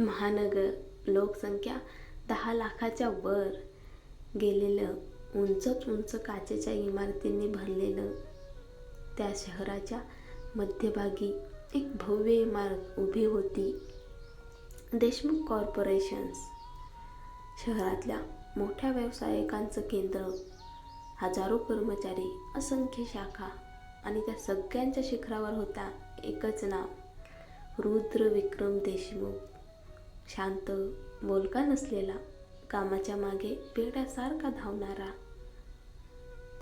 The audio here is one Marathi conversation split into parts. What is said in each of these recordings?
महानगर लोकसंख्या दहा लाखाच्या वर गेलेलं उंचच उंच काचेच्या इमारतींनी भरलेलं त्या शहराच्या मध्यभागी एक भव्य इमारत उभी होती. देशमुख कॉर्पोरेशन्स शहरातल्या मोठ्या व्यावसायिकांचं केंद्र हजारो कर्मचारी असंख्य शाखा आणि त्या सगळ्यांच्या शिखरावर होता एकच नाव रुद्र विक्रम देशमुख. शांत बोलका नसलेला कामाच्या मागे पेड्यासारखा धावणारा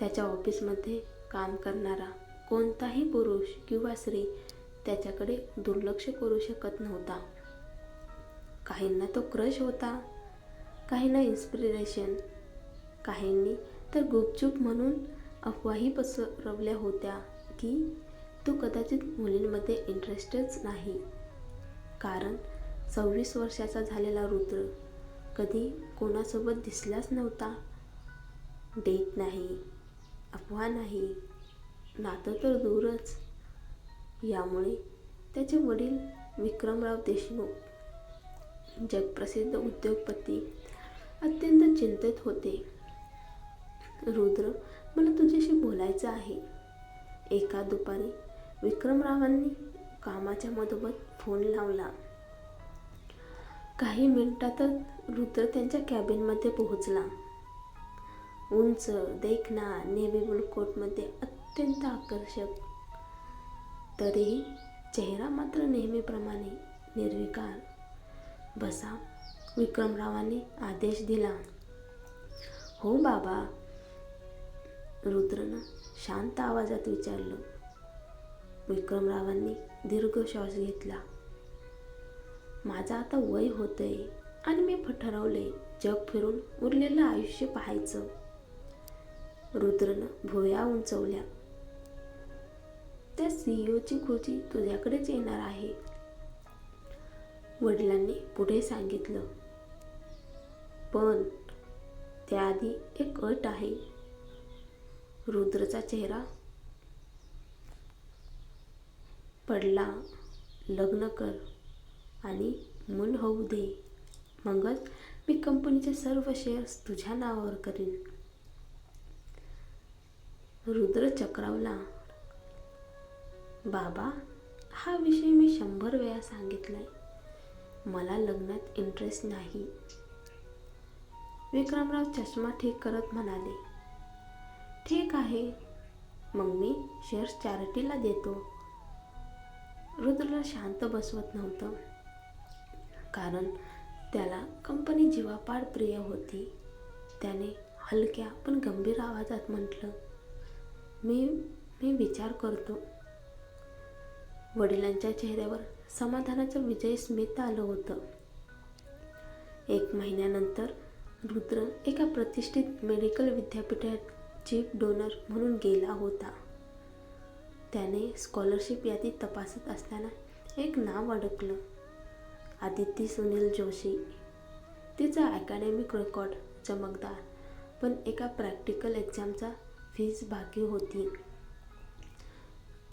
त्याच्या ऑफिसमध्ये काम करणारा कोणताही पुरुष किंवा स्त्री त्याच्याकडे दुर्लक्ष करू शकत नव्हता. काहींना तो क्रश होता काहींना इन्स्पिरेशन काहींनी तर गुपचूप म्हणून अफवाही पसरवल्या होत्या की तो कदाचित मुलींमध्ये इंटरेस्टच नाही. कारण सव्वीस वर्षाचा झालेला रुद्र कधी कोणासोबत दिसलाच नव्हता. डेट नाही अफवा नाही नातं तर दूरच. यामुळे त्याचे वडील विक्रमराव देशमुख जगप्रसिद्ध उद्योगपती अत्यंत चिंतित होते. रुद्र मला तुझ्याशी बोलायचं आहे. एका दुपारी विक्रमरावांनी कामाच्या मधोमध फोन लावला. काही मिनिटातच रुद्र त्यांच्या कॅबिनमध्ये पोहोचला. उंच देखना नेव्ही ब्लू कोटमध्ये अत्यंत आकर्षक. तरीही चेहरा मात्र नेहमीप्रमाणे निर्विकार. बसा विक्रमरावांनी आदेश दिला. हो बाबा. रुद्रनं शांत आवाजात विचारलं. विक्रमरावांनी दीर्घ श्वास घेतला. माझं आता वय होतंय आणि मी फ- ठरवलंय जग फिरून उरलेलं आयुष्य पाहायचं. रुद्रनं भुया उंचवल्या. त्या सीईओची खुर्ची तुझ्याकडेच येणार आहे. वडिलांनी पुढे सांगितलं. पण त्याआधी एक अट आहे. रुद्रचा चेहरा पडला. लग्न कर. आणि मूल होऊ दे. मगच मी कंपनीचे सर्व शेअर्स तुझ्या नावावर करीन. रुद्र चक्रावला बाबा हा विषय मी शंभर वेळा सांगितलाय. मला लग्नात इंटरेस्ट नाही. विक्रमराव चष्मा ठीक करत म्हणाले ठीक आहे. मग मी शेअर्स चॅरिटीला देतो. रुद्रला शांत बसवत नव्हतं. कारण त्याला कंपनी जीवापाड प्रिय होती. त्याने हलक्या पण गंभीर आवाजात म्हटलं मी मी विचार करतो. वडिलांच्या चेहऱ्यावर समाधानाचं विजय स्मित आलं होतं. एक महिन्यानंतर रुद्र एका प्रतिष्ठित मेडिकल विद्यापीठात चीफ डोनर म्हणून गेला होता. त्याने स्कॉलरशिप यादी तपासत असताना एक नाव अडकलं. आदिती सुनील जोशी तिचा अकॅडमिक रेकॉर्ड चमकदार पण एका प्रॅक्टिकल एक्झामचा फीज बाकी होती.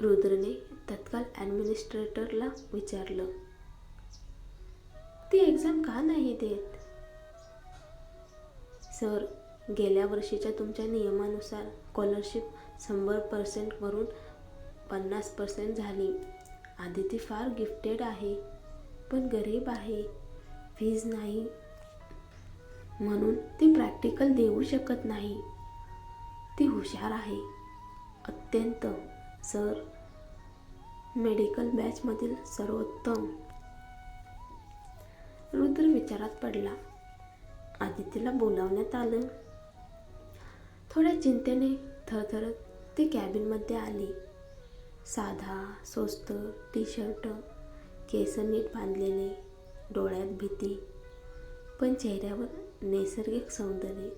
रुद्रने तत्काल ॲडमिनिस्ट्रेटरला विचारलं ती एक्झाम का नाही देत? सर गेल्या वर्षीच्या तुमच्या नियमानुसार स्कॉलरशिप शंभर पर्सेंटवरून पन्नास पर्सेंट झाली. आदिती फार गिफ्टेड आहे. पण गरीब आहे. फीज नाही म्हणून ती प्रॅक्टिकल देऊ शकत नाही. ती हुशार आहे. अत्यंत सर. मेडिकल बॅचमधील सर्वोत्तम. रुद्र विचारात पडला. आदित्यला बोलावण्यात आलं. थोड्या चिंतेने थरथरत ती कॅबिनमध्ये आली. साधा स्वस्त टी शर्ट केस नीट बांधलेले डोळ्यात भीती पण चेहऱ्यावर नैसर्गिक सौंदर्य.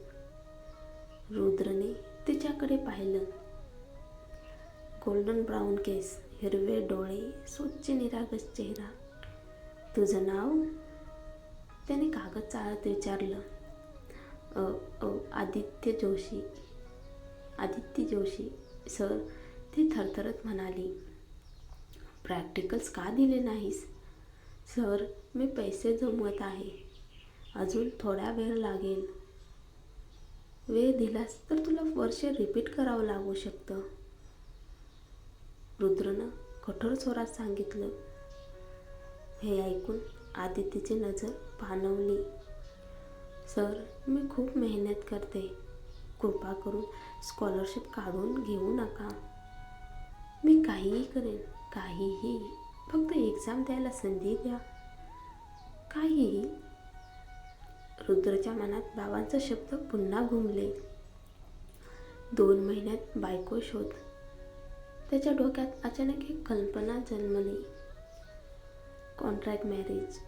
रुद्रने तिच्याकडे पाहिलं. गोल्डन ब्राऊन केस हिरवे डोळे स्वच्छ निरागस चेहरा. तुझं नाव? त्याने कागद चाळत विचारलं. अ, आदित्य जोशी. आदित्य जोशी सर ती थरथरत म्हणाली. प्रॅक्टिकल्स का दिले नाहीस? सर मी पैसे जमवत आहे. अजून थोडा वेळ लागेल. वेळ दिलास तर तुला वर्ष रिपीट करावं लागू शकतं. रुद्रनं कठोर स्वरात सांगितलं. हे ऐकून आदित्यची नजर पाणवली सर मी खूप मेहनत करते. कृपा करून स्कॉलरशिप काढून घेऊ नका. मी काहीही करेन. काहीही. फक्त एक्झाम द्यायला संधी द्या. काहीही. रुद्रच्या मनात बाबांचा शब्द पुन्हा घुमले. दोन महिन्यात बायको शोध. त्याच्या डोक्यात अचानक एक कल्पना जन्मली. कॉन्ट्रॅक्ट मॅरेज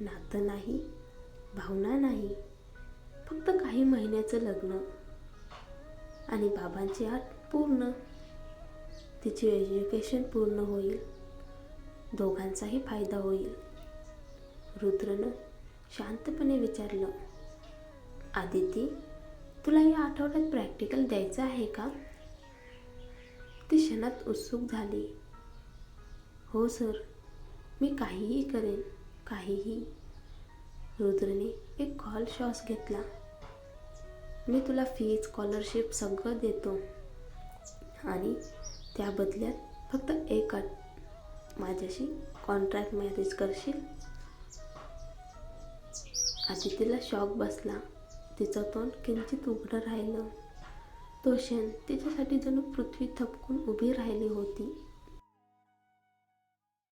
नातं नाही भावना नाही. फक्त काही महिन्याचं लग्न. आणि बाबांची आठ पूर्ण. तिचे एज्युकेशन पूर्ण होईल. दोघांचाही फायदा होईल. रुद्रनं शांतपणे विचारलं आदिती तुला या आठवड्यात प्रॅक्टिकल द्यायचं आहे का? ती क्षणात उत्सुक झाली. हो सर मी काहीही करेन काहीही. रुद्रने एक कॉल श्वास घेतला. मी तुला फी स्कॉलरशिप सगळं देतो आणि त्या बदल्यात फक्त एक अट माझ्याशी कॉन्ट्रॅक्ट मॅरेज करशील? आदितीला शॉक बसला. तिचं तोंड किंचित उघडं राहिलं. तो क्षण तिच्यासाठी जणू पृथ्वी थपकून उभी राहिली होती.